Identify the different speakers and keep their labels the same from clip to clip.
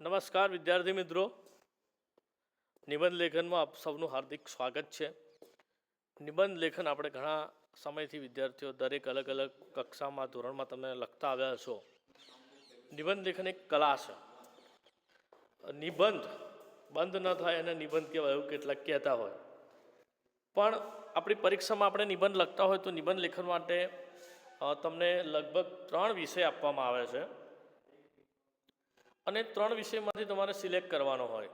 Speaker 1: નમસ્કાર વિદ્યાર્થી મિત્રો. નિબંધ લેખનમાં આપ સૌનું હાર્દિક સ્વાગત છે. નિબંધ લેખન આપણે ઘણા સમયથી વિદ્યાર્થીઓ દરેક અલગ અલગ કક્ષામાં, ધોરણમાં તમે લખતા આવ્યા છો. નિબંધ લેખન એક કલા છે. નિબંધ બંધ ન થાય અને નિબંધ કહેવાય એવું કેટલાક કહેતા હોય. પણ આપણી પરીક્ષામાં આપણે નિબંધ લખતા હોય તો નિબંધ લેખન માટે તમને લગભગ ત્રણ વિષય આપવામાં આવે છે. અને ત્રણ વિષયમાંથી તમારે સિલેક્ટ કરવાનો હોય.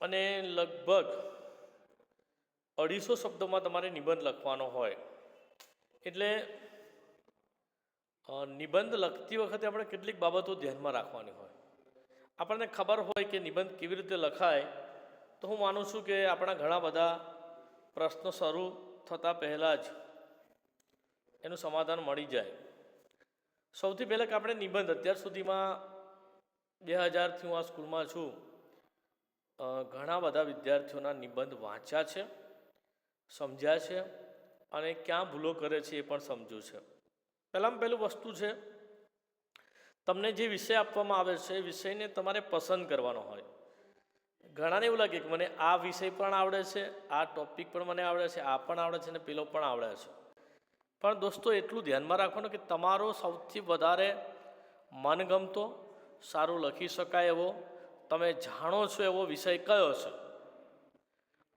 Speaker 1: અને લગભગ અઢીસો શબ્દોમાં તમારે નિબંધ લખવાનો હોય. એટલે નિબંધ લખતી વખતે આપણે કેટલીક બાબતો ધ્યાનમાં રાખવાની હોય. આપણને ખબર હોય કે નિબંધ કેવી રીતે લખાય, તો હું માનું છું કે આપણા ઘણા બધા પ્રશ્નો શરૂ થતાં પહેલાં જ એનું સમાધાન મળી જાય. સૌથી પહેલાં કે આપણે નિબંધ અત્યાર સુધીમાં બે હજારથી હું આ સ્કૂલમાં છું ઘણા બધા વિદ્યાર્થીઓના નિબંધ વાંચ્યા છે, સમજ્યા છે અને ક્યાં ભૂલો કરે છે એ પણ સમજ્યું છે. પહેલાં પહેલું વસ્તુ છે, તમને જે વિષય આપવામાં આવે છે એ વિષયને તમારે પસંદ કરવાનો હોય. ઘણાને એવું લાગે કે મને આ વિષય પણ આવડે છે, આ ટોપિક પણ મને આવડે છે, આ પણ આવડે છે અને પેલો પણ આવડે છે. પણ દોસ્તો, એટલું ધ્યાનમાં રાખવાનું કે તમારો સૌથી વધારે મનગમતો, સારું લખી શકાય એવો, તમે જાણો છો એવો વિષય કયો છે?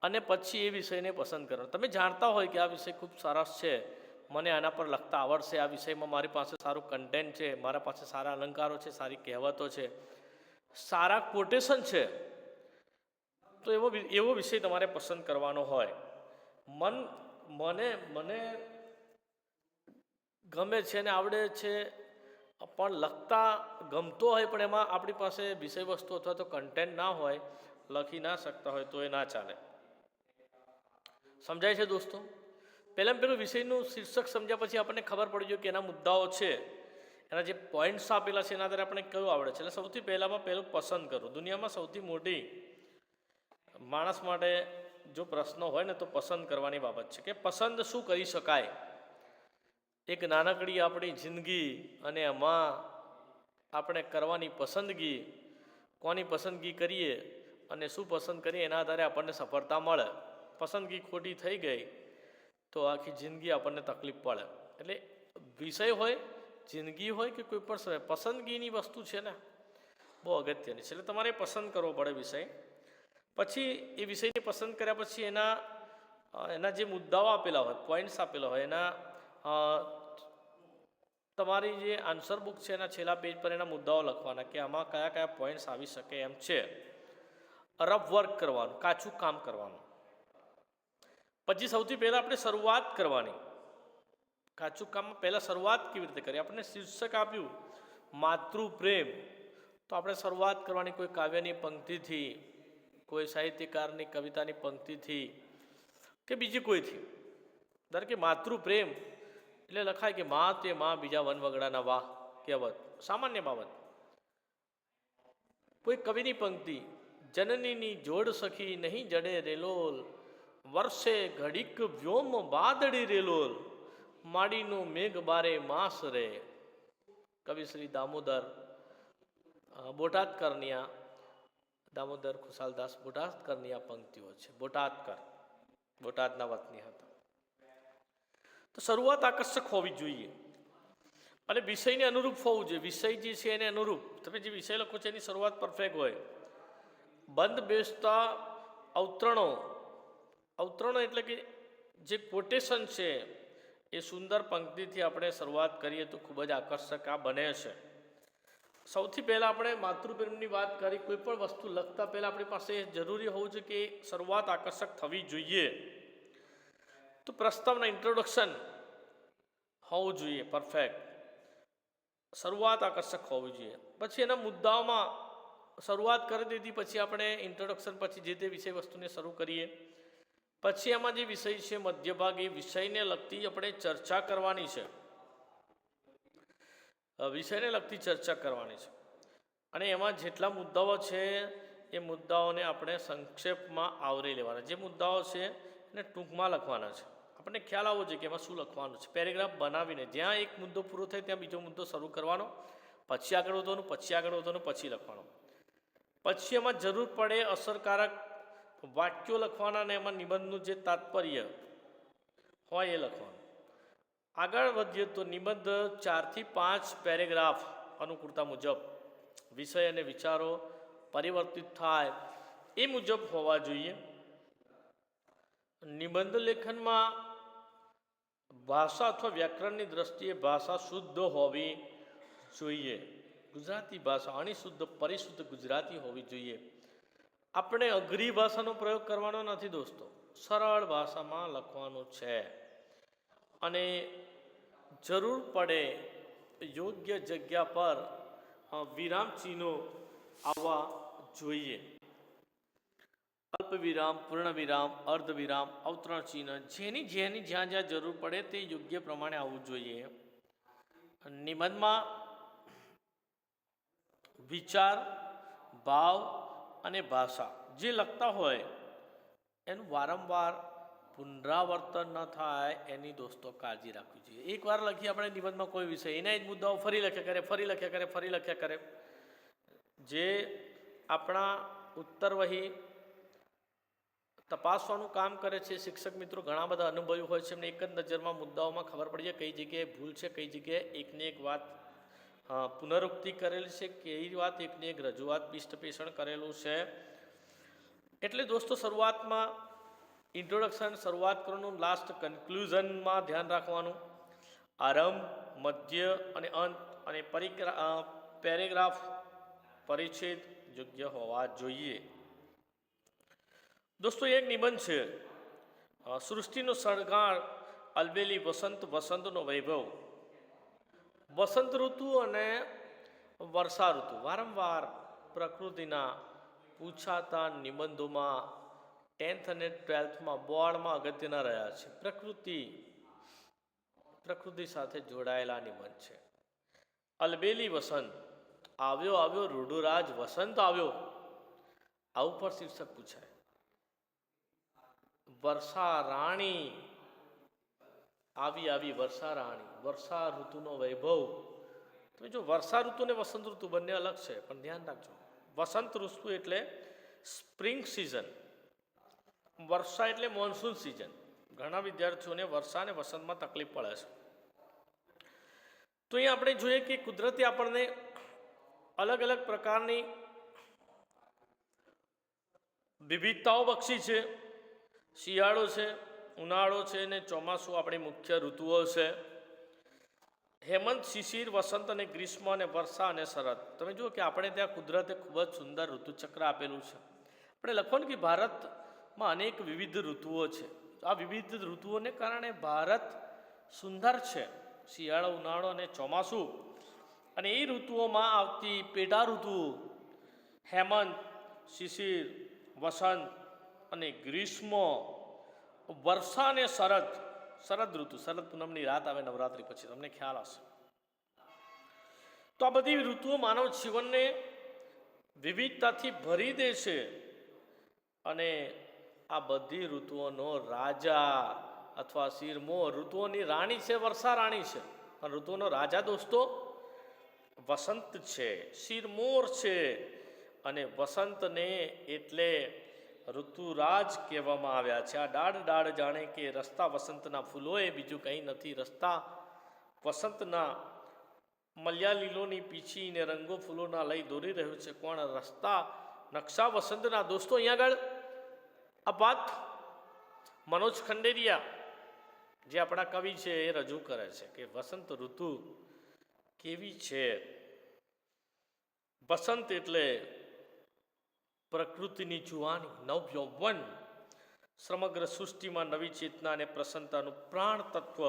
Speaker 1: અને પછી એ વિષયને પસંદ કરવાનો તમે જાણતા હોય કે આ વિષય ખૂબ સરસ છે, મને આના પર લખતા આવડશે, આ વિષયમાં મારી પાસે સારું કન્ટેન્ટ છે, મારા પાસે સારા અલંકારો છે, સારી કહેવતો છે, સારા કોટેશન છે, તો એવો એવો વિષય તમારે પસંદ કરવાનો હોય. મન, મને મને ગમે છે ને આવડે છે, પણ લખતા ગમતો હોય, પણ એમાં આપણી પાસે વિષય વસ્તુ અથવા તો કન્ટેન્ટ ના હોય, લખી ના શકતા હોય, તો એ ના ચાલે. સમજાય છે દોસ્તો? પહેલાં પેલું વિષયનું શીર્ષક સમજ્યા પછી આપણને ખબર પડી ગયું કે એના મુદ્દાઓ છે. એના જે પોઈન્ટ્સ આપેલા છે, એના આધારે આપણે કયું આવડે છે. એટલે સૌથી પહેલાંમાં પહેલું પસંદ કરું દુનિયામાં સૌથી મોટી માણસ માટે જો પ્રશ્ન હોય ને, તો પસંદ કરવાની બાબત છે કે પસંદ શું કરી શકાય? એક નાનકડી આપણી જિંદગી અને એમાં આપણે કરવાની પસંદગી, કોની પસંદગી કરીએ અને શું પસંદ કરીએ એના આધારે આપણને સફળતા મળે. પસંદગી ખોટી થઈ ગઈ તો આખી જિંદગી આપણને તકલીફ પડે. એટલે વિષય હોય, જિંદગી હોય કે કોઈ પણ સમય, પસંદગીની વસ્તુ છે ને, બહુ અગત્યની છે. એટલે તમારે પસંદ કરવો પડે વિષય. પછી એ વિષયને પસંદ કર્યા પછી એના એના જે મુદ્દાઓ આપેલા હોય પોઈન્ટ્સ આપેલા હોય, એના તમારી જે આન્સર બુક છે એના છેલ્લા પેજ પર એના મુદ્દાઓ લખવાના કે આમાં કયા કયા પોઈન્ટ્સ આવી શકે એમ છે. રફ વર્ક કરવાનું, કાચું કામ કરવાનું. પછી સૌથી પહેલાં આપણે શરૂઆત કરવાની. કાચું કામમાં પહેલાં શરૂઆત કેવી રીતે કરીએ? આપણને શીર્ષક આપ્યું, માતૃપ્રેમ. તો આપણે શરૂઆત કરવાની કોઈ કાવ્યની પંક્તિથી, કોઈ સાહિત્યકારની કવિતાની પંક્તિથી કે બીજી કોઈથી? ધારો કે માતૃપ્રેમ. એટલે લખાય કે મા તે મા બીજા વન વગડાના વાહ કહેવત, સામાન્ય બાબત. કોઈ કવિની પંક્તિ, જનનીની જોડ સખી નહીં જડે રેલોલ વર્ષે ઘડીક વ્યોમ વાદળી રેલોલ માડીનું મેઘ બારે માસ રે. કવિ શ્રી દામોદર બોટાદકરની દામોદર ખુશાલદાસ બોટાદકરની આ પંક્તિઓ છે. બોટાદકર, બોટાદના વતની હતા. તો શરૂઆત આકર્ષક હોવી જોઈએ. અને વિષયને અનુરૂપ હોવું જોઈએ. વિષય જે છે એને અનુરૂપ. તમે જે વિષય લખો છો એની શરૂઆત પરફેક્ટ હોય. બંધ બેસતા અવતરણો. અવતરણો એટલે કે જે કોટેશન છે, એ સુંદર પંક્તિથી આપણે શરૂઆત કરીએ તો ખૂબ જ આકર્ષક આ બને છે. સૌથી પહેલાં આપણે માતૃપ્રેમની વાત કરી. કોઈ પણ વસ્તુ લખતા પહેલાં આપણી પાસે જરૂરી હોવું જોઈએ કે શરૂઆત આકર્ષક થવી જોઈએ. તો પ્રસ્તાવના ઇન્ટ્રોડક્શન હોવું જોઈએ પરફેક્ટ શરૂઆત આકર્ષક હોવી જોઈએ. પછી એના મુદ્દાઓમાં શરૂઆત કરી દીધી, પછી આપણે ઇન્ટ્રોડક્શન પછી જે તે વિષય વસ્તુને શરૂ કરીએ. પછી એમાં જે વિષય છે, મધ્યભાગ, એ વિષયને લગતી આપણે ચર્ચા કરવાની છે. વિષયને લગતી ચર્ચા કરવાની છે. અને એમાં જેટલા મુદ્દાઓ છે, એ મુદ્દાઓને આપણે સંક્ષેપમાં આવરી લેવાના. જે મુદ્દાઓ છે, એને ટૂંકમાં લખવાના છે. આપણને ખ્યાલ આવવો જોઈએ કે એમાં શું લખવાનું છે. પેરેગ્રાફ બનાવીને જ્યાં એક મુદ્દો પૂરો થાય ત્યાં બીજો મુદ્દો શરૂ કરવાનો, પછી આગળ વધવાનું, પછી આગળ વધવાનું, પછી લખવાનું. પછી એમાં જરૂર પડે અસરકારક વાક્યો લખવાના અને એમાં નિબંધનું જે તાત્પર્ય હોય એ લખવાનું. આગળ વધીએ તો નિબંધ ચારથી પાંચ પેરેગ્રાફ અનુકૂળતા મુજબ વિષય અને વિચારો પરિવર્તિત થાય એ મુજબ હોવા જોઈએ. નિબંધ લેખનમાં ભાષા અથવા વ્યાકરણની દ્રષ્ટિએ ભાષા શુદ્ધ હોવી જોઈએ. ગુજરાતી ભાષા અણિશુદ્ધ, પરિશુદ્ધ ગુજરાતી હોવી જોઈએ. આપણે અઘરી ભાષાનો પ્રયોગ કરવાનો નથી દોસ્તો. સરળ ભાષામાં લખવાનું છે. અને જરૂર પડે યોગ્ય જગ્યા પર વિરામ ચિહ્નો આવવા જોઈએ. અલ્પ વિરામ પૂર્ણ વિરામ અર્ધ વિરામ અવતરણ ચિહ્ન જેની જેની જ્યાં જ્યાં જરૂર પડે તે યોગ્ય પ્રમાણે આવવું જોઈએ. નિબંધમાં વિચાર, ભાવ અને ભાષા જે લખતા હોય, એનું વારંવાર પુનરાવર્તન ન થાય એની દોસ્તો કાળજી રાખવી જોઈએ. એકવાર લખીએ આપણે નિબંધમાં કોઈ વિષય, એના જ મુદ્દાઓ ફરી લખ્યા કરે, ફરી લખ્યા કરે, ફરી લખ્યા કરે. જે આપણા ઉત્તરવહી તપાસવાનું કામ કરે છે શિક્ષક મિત્રો. ઘણા બધા અનુભવી હોય છે. એમને એક જ નજરમાં મુદ્દાઓમાં ખબર પડી જાય કઈ જગ્યાએ ભૂલ છે, કઈ જગ્યાએ એકને એક વાત પુનરુક્તિ કરેલી છે, કઈ વાત એકની એક રજૂઆત પિષ્ટપેષણ કરેલું છે. એટલે દોસ્તો, શરૂઆતમાં ઇન્ટ્રોડક્શન શરૂઆત કરવાનું લાસ્ટ કન્ક્લુઝનમાં ધ્યાન રાખવાનું. આરંભ, મધ્ય અને અંત અને પરિક્રા પેરેગ્રાફ, પરિચ્છેદ, યોગ્ય હોવા જોઈએ. દોસ્તો એક નિબંધ છે. સૃષ્ટિનો સળગાળ અલબેલી વસંત, વસંતનો વૈભવ. વસંત ઋતુ અને વર્ષા ઋતુ. વારંવાર પ્રકૃતિના પૂછાતા નિબંધોમાં ટેન્થ અને ટ્વેલ્થમાં બોર્ડમાં અગત્યના રહ્યા છે. પ્રકૃતિ પ્રકૃતિ સાથે જોડાયેલા નિબંધ છે. અલબેલી વસંત, આવ્યો આવ્યો રૂડુરાજ વસંત આવ્યો. આવું પર શીર્ષક પૂછાય. વર્ષા રાણી આવી આવી વર્ષા રાણી વર્ષા ઋતુનો વૈભવ. તમે જો વર્ષા ઋતુ અને વસંત ઋતુ બંને અલગ છે, પણ ધ્યાન રાખજો. વસંત ઋતુ એટલે સ્પ્રિંગ સિઝન. વર્ષા એટલે મોન્સૂન સિઝન. ઘણા વિદ્યાર્થીઓને વર્ષા અને વસંતમાં તકલીફ પડે છે. તો અહીં આપણે જોઈએ કે કુદરતી આપણને અલગ અલગ પ્રકારની વિવિધતાઓ બક્ષી છે. શિયાળો છે, ઉનાળો છે ને ચોમાસું આપણી મુખ્ય ઋતુઓ છે. હેમંત, શિશિર, વસંત અને ગ્રીષ્મ અને વર્ષા અને શરદ. તમે જુઓ કે આપણે ત્યાં કુદરતે ખૂબ જ સુંદર ઋતુચક્ર આપેલું છે. આપણે ને કે ભારતમાં અનેક વિવિધ ઋતુઓ છે. આ વિવિધ ઋતુઓને કારણે ભારત સુંદર છે. શિયાળો, ઉનાળો અને ચોમાસું. અને એ ઋતુઓમાં આવતી પેટા ઋતુ હેમંત, શિશિર, વસંત અને ગ્રીષ્મ વર્ષા અને શરદ શરદ ઋતુ, શરદ પૂનમની રાત આવે નવરાત્રી પછી. તમને ખ્યાલ હશે. તો આ બધી ઋતુઓ માનવ જીવનને વિવિધતાથી ભરી દે છે અને આ બધી ઋતુઓનો રાજા અથવા શિરમો ઋતુઓની રાણી છે, વર્ષા રાણી છે. પણ ઋતુઓનો રાજા દોસ્તો વસંત છે, શિરમોર છે અને વસંતને એટલે ઋતુરાજ કહેવામાં આવ્યા છે. આ ડાળ ડાળ જાણે કે રસ્તા વસંતના ફૂલોએ બીજું કંઈ નથી. રસ્તા વસંતના મલ્યાલીલોની પીછીને રંગો ફૂલોના લઈ દોરી રહ્યું છે. કોણ? રસ્તા નકશા વસંતના. દોસ્તો, અહીંયા આગળ આ વાત મનોજ ખંડેરિયા, જે આપણા કવિ છે, એ રજૂ કરે છે કે વસંત ઋતુ કેવી છે? વસંત એટલે પ્રકૃતિની જુવાની નવ યૌવન સમગ્ર સૃષ્ટિમાં નવી ચેતના અને પ્રસન્નતાનું પ્રાણ તત્વ,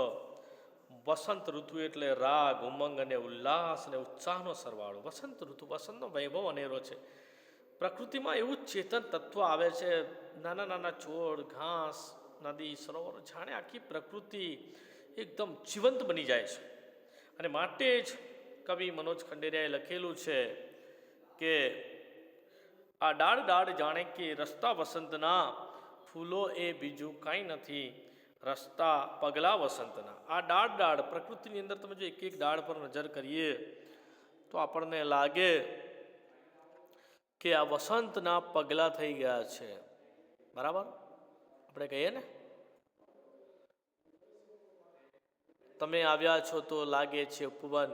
Speaker 1: વસંત ઋતુ એટલે રાગ, ઉમંગ અને ઉલ્લાસ અને ઉત્સાહનો સરવાળો. વસંત ઋતુ, વસંતનો વૈભવ અનેરો છે. પ્રકૃતિમાં એવું જ ચેતન તત્વ આવે છે, નાના નાના છોડ ઘાસ, નદી, સરોવર, જાણે આખી પ્રકૃતિ એકદમ જીવંત બની જાય છે. અને માટે જ કવિ મનોજ ખંડેરિયાએ લખેલું છે કે આ ડાળ ડાળ જાણે કે રસ્તા વસંતના ફૂલો એ બીજું કાંઈ નથી. રસ્તા પગલા વસંતના. આ ડાળ ડાળ પ્રકૃતિની અંદર તમે જો એક એક ડાળ પર નજર કરીએ તો આપણને લાગે કે આ વસંતના પગલા થઈ ગયા છે. બરાબર? આપણે કહીએ ને? તમે આવ્યા છો તો લાગે છે ઉપવન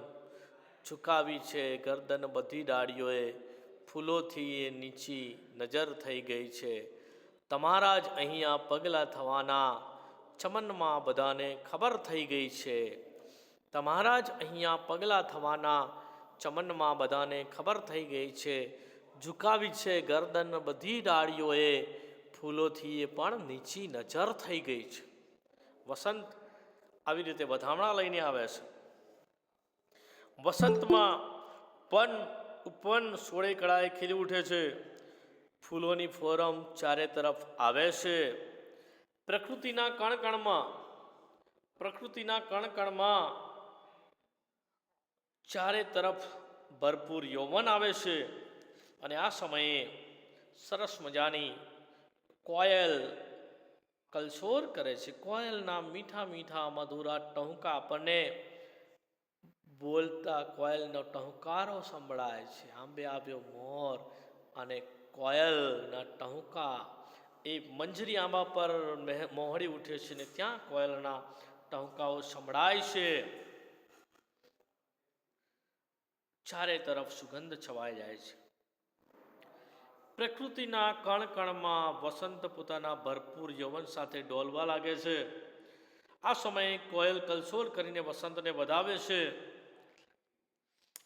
Speaker 1: ઝુકાવી છે ગરદન બધી ડાળીઓએ. ફૂલોથી એ નીચી નજર થઈ ગઈ છે. તમારા જ અહીંયા પગલાં થવાના ચમનમાં બધાને ખબર થઈ ગઈ છે. તમારા જ અહીંયા પગલાં થવાના ચમનમાં બધાને ખબર થઈ ગઈ છે. ઝુકાવી છે ગરદન બધી ડાળીઓએ, ફૂલોથી એ પણ નીચી નજર થઈ ગઈ છે. વસંત આવી રીતે વધામણા લઈને આવે છે. વસંતમાં પન ઉપવન સોળે કળાએ ખીલી ઉઠે છે. ફૂલોની ફોરમ ચારે તરફ આવે છે. પ્રકૃતિના કણકણમાં પ્રકૃતિના કણકણમાં ચારે તરફ ભરપૂર યૌવન આવે છે. અને આ સમયે સરસ મજાની કોયલ કલશોર કરે છે. કોયલના મીઠા મીઠા મધુરા ટહુકા આપણને બોલતા કોયલનો ટહુકારો સંભળાય છે. આંબે આવ્યો મોર અને કોયલના ટહુકા. એ મંજરી આંબા પર મહે- મોહરી ઉઠે છે ને ત્યાં કોયલના ટહુકાઓ સંભળાય છે. ચારે તરફ સુગંધ છવાઈ જાય છે. પ્રકૃતિના કણ કણમાં વસંત પોતાના ભરપૂર યૌવન સાથે ડોલવા લાગે છે. આ સમયે કોયલ કલસોલ કરીને વસંતને વધાવે છે.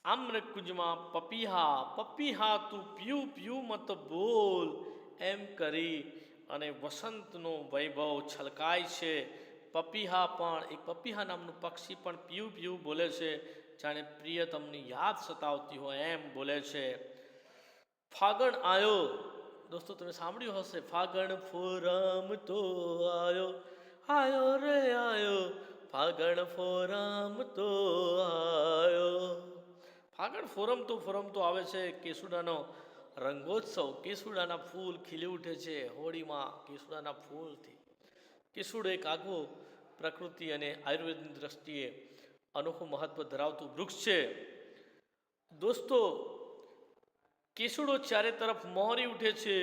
Speaker 1: આમ્રકુંજમાં પપીહા પપીહા તું પીયું પીયું મત બોલ, એમ કરી અને વસંતનો વૈભવ છલકાય છે. પપીહા પણ, એક પપીહા નામનું પક્ષી પણ પીયું પીયું બોલે છે, જાણે પ્રિયતમની યાદ સતાવતી હોય એમ બોલે છે. ફાગણ આવ્યો દોસ્તો, તમે સાંભળ્યું હશે, ફાગણ ફોરમ તો આયો. આવ્યો રે આયો. ફાગણ ફોરમ તો આયો. ફાગણ ફોરમ તો ફોરમ તો આવે છે કેસુડાનો રંગોત્સવ. કેસુડાના ફૂલ ખીલી ઉઠે છે હોળીમાં કેસુડાના ફૂલથી. કેસુડ એક આગવું પ્રકૃતિ અને આયુર્વેદની દ્રષ્ટિએ અનોખું મહત્વ ધરાવતું વૃક્ષ છે. દોસ્તો, કેસુડો ચારે તરફ મોહરી ઉઠે છે.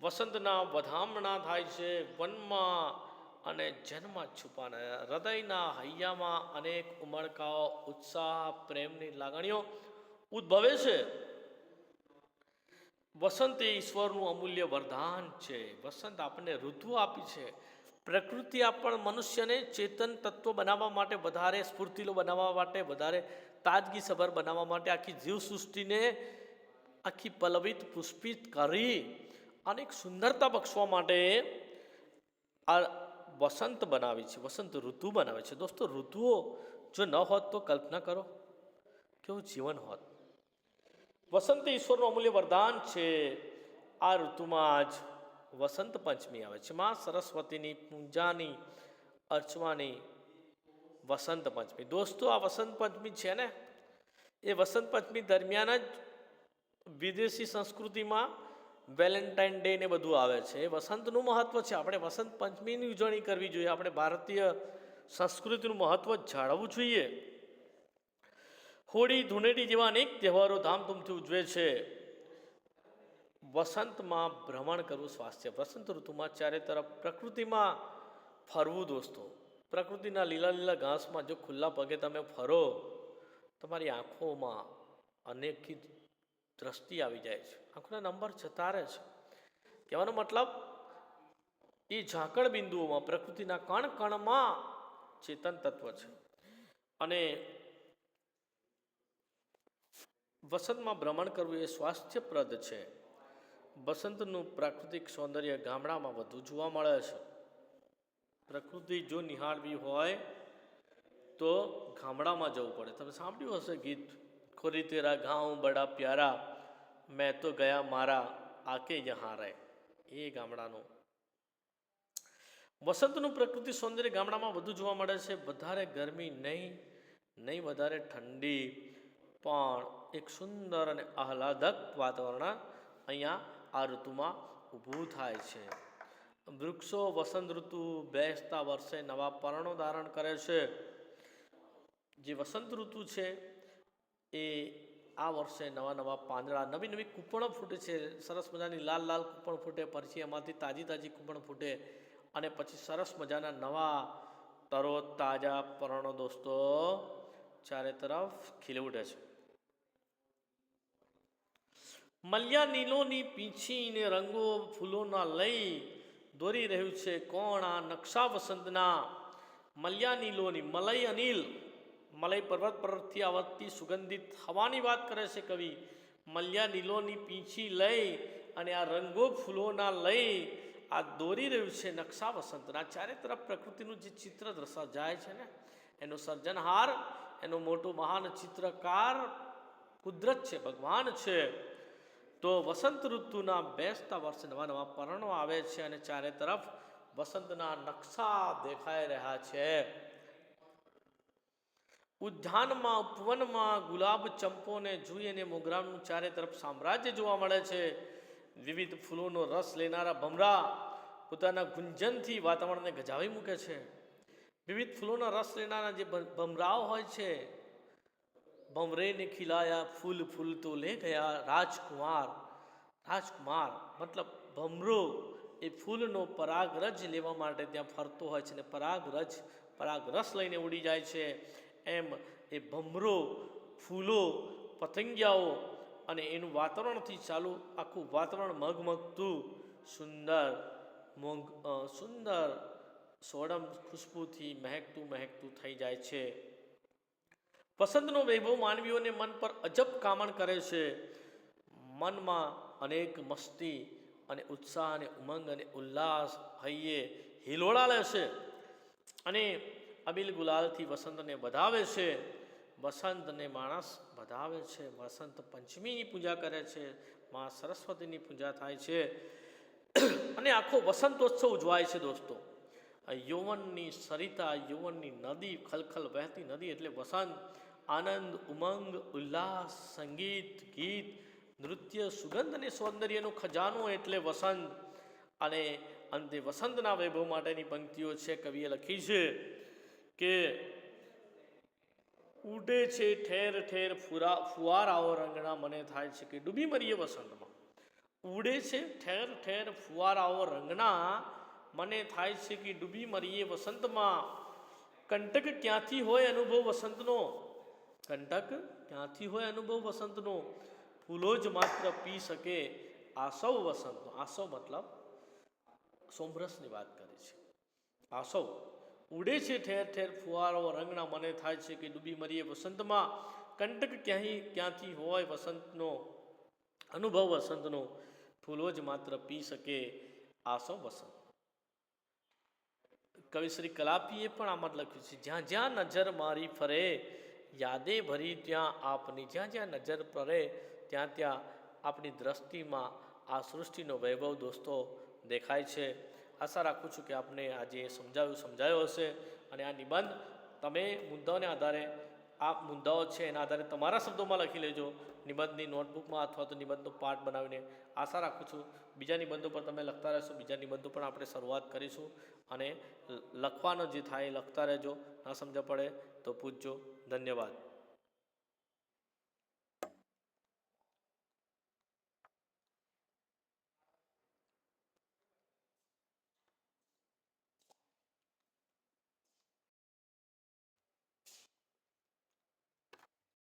Speaker 1: વસંતના વધામણા થાય છે. વનમાં અને જન્મ છુપાના હૃદયના હૈયામાં અનેક ઉમળકાઓ, ઉત્સાહ, પ્રેમની લાગણીઓ ઉદ્ભવે છે. વસંત એ ઈશ્વરનું અમૂલ્ય વરદાન છે. વસંત આપણને ઋતુ આપી છે. પ્રકૃતિ આપણ મનુષ્યને ચેતન તત્વ બનાવવા માટે વધારે સ્ફૂર્તિલો બનાવવા માટે વધારે તાજગી સભર બનાવવા માટે આખી જીવ સૃષ્ટિને આખી પલવિત પુષ્પિત કરી અનેક સુંદરતા બક્ષવા માટે વસંત બનાવી છે, વસંત ઋતુ બનાવે છે. દોસ્તો, ઋતુઓ જો ન હોત તો કલ્પના કરો, કેવું જીવન હોત. વસંત ઈશ્વરનું અમૂલ્ય વરદાન છે. આ ઋતુમાં જ વસંત પંચમી આવે છે. માં સરસ્વતીની પૂજાની, અર્ચવાની વસંત પંચમી. દોસ્તો, આ વસંત પંચમી છે ને, એ વસંત પંચમી દરમિયાન જ વિદેશી સંસ્કૃતિમાં વેલેન્ટાઇન ડે ને બધું આવે છે. વસંતનું મહત્વ છે. આપણે વસંત પંચમીની ઉજવણી કરવી જોઈએ. આપણે ભારતીય સંસ્કૃતિનું મહત્વ જાળવવું જોઈએ. હોળી ધૂળેટી જેવા અનેક તહેવારો ધામધૂમથી ઉજવે છે. વસંતમાં ભ્રમણ કરવું સ્વાસ્થ્ય. વસંત ઋતુમાં ચારે તરફ પ્રકૃતિમાં ફરવું દોસ્તો. પ્રકૃતિના લીલા લીલા ઘાસમાં જો ખુલ્લા પગે તમે ફરો, તમારી આંખોમાં અનેકી દ્રષ્ટિ આવી જાય છે. આંખોના નંબર જતા રહે છે. કહેવાનો મતલબ, એ ઝાકળ બિંદુઓમાં, પ્રકૃતિના કણ કણમાં ચેતન તત્વ છે. અને વસંતમાં ભ્રમણ કરવું એ સ્વાસ્થ્યપ્રદ છે. વસંતનું પ્રાકૃતિક સૌંદર્ય ગામડામાં વધુ જોવા મળે છે. પ્રકૃતિ જો નિહાળવી હોય, તો ગામડામાં જવું પડે. તમે સાંભળ્યું હશે ગીત, ખોરી તેરા ગાંવ બડા પ્યારા. મેં તો ગયા મારા આકે જહાં રહે એ ગામડાનું વસંતનું પ્રકૃતિ સૌંદર્ય ગામડામાં વધુ જોવા મળે છે વધારે ગરમી નહીં નહીં વધારે ઠંડી પણ એક સુંદર અને આહલાદક વાતાવરણ અહીંયા આ ઋતુમાં ઊભું થાય છે વૃક્ષો વસંત ઋતુ બેસતા વર્ષે નવા પર્ણો ધારણ કરે છે જે વસંત ઋતુ છે એ આ વર્ષે નવા નવા પાંદડા, નવી નવી કૂપણો ફૂટે છે. સરસ મજાની લાલ લાલ કૂપણ ફૂટે, પછી એમાંથી તાજી તાજી કૂપણ ફૂટે અને પછી સરસ મજાના નવા તરો તાજા પર્ણો દોસ્તો ચારે તરફ ખીલી ઉઠે છે. મલ્યા નીલોની પીંછીને રંગો ફૂલોના લઈ દોરી રહ્યું છે કોણ આ નકશા વસંતના મલ્યા નીલોની મલય અનિલ મલય પર્વત પરથી આવતી સુગંધિત હવાની વાત કરે છે કવિ. મલ્યા નીલોની પીંછી લઈ અને આ રંગો ફૂલોના લઈ આ દોરી રહ્યું છે નકશા વસંતના ચારે તરફ પ્રકૃતિનું જે ચિત્ર સર્જાય છે ને, એનો સર્જનહાર, એનો મોટો મહાન ચિત્રકાર કુદરત છે, ભગવાન છે. તો વસંત ઋતુના બેસતા વર્ષે નવા નવા પર્ણો આવે છે અને ચારે તરફ વસંતના નકશા દેખાઈ રહ્યા છે. ઉદ્યાનમાં, ઉપવનમાં ગુલાબ ચંપોને જુઈ અને મોગરાનું ચારે તરફ સામ્રાજ્ય જોવા મળે છે. વિવિધ ફૂલોનો રસ લેનારા ભમરા પોતાના ગુંજનથી વાતાવરણને ગજાવી મૂકે છે. વિવિધ ફૂલોના રસ લેનારા જે ભમરાઓ હોય છે, ભમરેને ખીલાયા, ફૂલ ફૂલ તો લે ગયા રાજકુમાર. રાજકુમાર મતલબ ભમરો એ ફૂલનો પરાગરજ લેવા માટે ત્યાં ફરતો હોય છે ને પરાગરજ, પરાગરસ લઈને ઉડી જાય છે. એમ એ ભમરો, ફૂલો, પતંગિયાઓ અને એનું વાતાવરણથી ચાલુ આખું વાતાવરણ મગમગતું સુંદર મોંઘ સુંદર સોડમ ખુશ્બુથી મહેકતું મહેકતું થઈ જાય છે. પસંદનો વૈભવ માનવીઓને મન પર અજબ કામણ કરે છે. મનમાં અનેક મસ્તી અને ઉત્સાહ અને ઉમંગ અને ઉલ્લાસ હૈયે હિલોળા લે છે. અને અબિલ ગુલાલથી વસંતને વધાવે છે. વસંતને માણસ વધાવે છે. વસંત પંચમીની પૂજા કરે છે. મા સરસ્વતીની પૂજા થાય છે. અને આખો વસંતોત્સવ ઉજવાય છે દોસ્તો. આ યૌવનની સરિતા, યૌવનની નદી, ખલખલ વહેતી નદી એટલે વસંત. આનંદ, ઉમંગ, ઉલ્લાસ, સંગીત, ગીત, નૃત્ય, સુગંધ અને સૌંદર્યનો ખજાનો એટલે વસંત. અને અંતે વસંતના વૈભવ માટેની પંક્તિઓ છે કવિએ લખી છે. કે ઉડે છે, ઠેર ઠેર ફુરા ફુવારાઓ રંગના મને થાય છે કે ડૂબી મરીએ વસંતમાં. ઉડે છે, ઠેર ઠેર ફુવારાઓ રંગના મને થાય છે કે ડૂબી મરીએ વસંતમાં. કંટક ક્યાંથી હોય અનુભવ વસંતનો? કંટક ક્યાંથી હોય અનુભવ વસંતનો? ફૂલો જ માત્ર પી શકે આસવ વસંતનો. આસવ મતલબ સોમરસની વાત કરે છે. આસવ. ઉડે છે ઠેર ઠેર ફુવારો રંગના મને થાય છે કે ડૂબી મરીએ. વસંતમાં કંટક ક્યાંય ક્યાંથી હોય વસંતનો અનુભવ, વસંતનો ફૂલો જ માત્ર પી શકે આસો વસંત. કવિ શ્રી કલાપીએ પણ આમાં લખ્યું છે, જ્યાં જ્યાં નજર મારી ફરે, યાદે ભરી ત્યાં આપની, જ્યાં જ્યાં નજર ફરે ત્યાં ત્યાં આપણી દ્રષ્ટિમાં આ સૃષ્ટિનો વૈભવ દોસ્તો દેખાય છે. આશા રાખું છું કે આપને આજે સમજાવ્યું સમજાયો હશે અને આ નિબંધ તમે મુદ્દાઓને આધારે, આ મુદ્દાઓ છે એના આધારે તમારા શબ્દોમાં લખી લેજો, નિબંધની નોટબુકમાં અથવા તો નિબંધનો પાઠ બનાવીને. આશા રાખું છું બીજા નિબંધો પર તમે લખતા રહેશો, બીજા નિબંધો પણ આપણે શરૂઆત કરીશું અને લખવાનો જે થાય એ લખતા રહેજો, ના સમજ પડે તો પૂછજો. ધન્યવાદ.